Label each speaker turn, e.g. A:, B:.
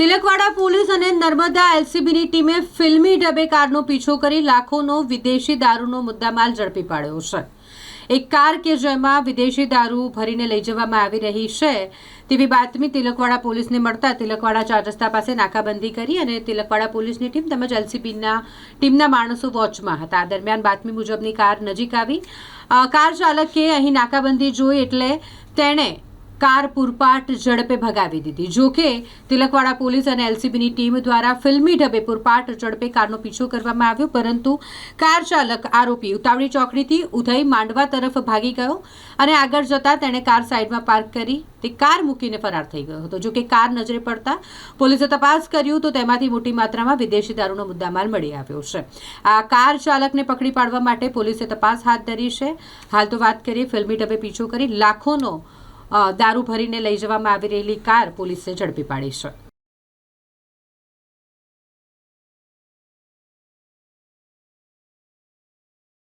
A: Tilakwada police અને નર્મદા એલસીબીની ટીમે ફિલ્મી ડબે કારનો પીછો કરી લાખોનો વિદેશી દારૂનો મુદ્દામાલ ઝડપી પાડ્યો છે. એક કાર કે જેમાં વિદેશી દારૂ ભરીને લઈ જવામાં આવી રહી છે, તેવી બાતમી તિલકવાડા પોલીસને મળતા તિલકવાડા ચાર રસ્તા પાસે નાકાબંધી કરી અને તિલકવાડા પોલીસની ટીમ તેમજ એલસીબીના ટીમના માણસો વોચમાં હતા. આ દરમિયાન બાતમી મુજબની કાર નજીક આવી. કાર ચાલકે અહીં નાકાબંધી જોઈ એટલે તેણે કાર પૂરપાટ ઝડપે ભગાવી દીધી. જોકે તિલકવાડા પોલીસ અને એલસીબીની ટીમ દ્વારા ફિલ્મી ઢબે પૂરપાટ ઝડપે કારનો પીછો કરવામાં આવ્યો, પરંતુ કાર ચાલક આરોપી ઉતાવળી ચોકડીથી ઉધઈ માંડવા તરફ ભાગી ગયો અને આગળ જતા તેણે કાર સાઈડમાં પાર્ક કરી, તે કાર મૂકીને ફરાર થઈ ગયો હતો. જોકે કાર નજરે પડતા પોલીસે તપાસ કર્યું તો તેમાંથી મોટી માત્રામાં વિદેશી દારૂનો મુદ્દામાલ મળી આવ્યો છે. આ કાર ચાલકને પકડી પાડવા માટે પોલીસે તપાસ હાથ ધરી છે. હાલ તો વાત કરીએ ફિલ્મી ઢબે પીછો કરી લાખોનો દારૂ ભરીને લઈ જવામાં આવી રહેલી કાર પોલીસે ઝડપી પાડી છે.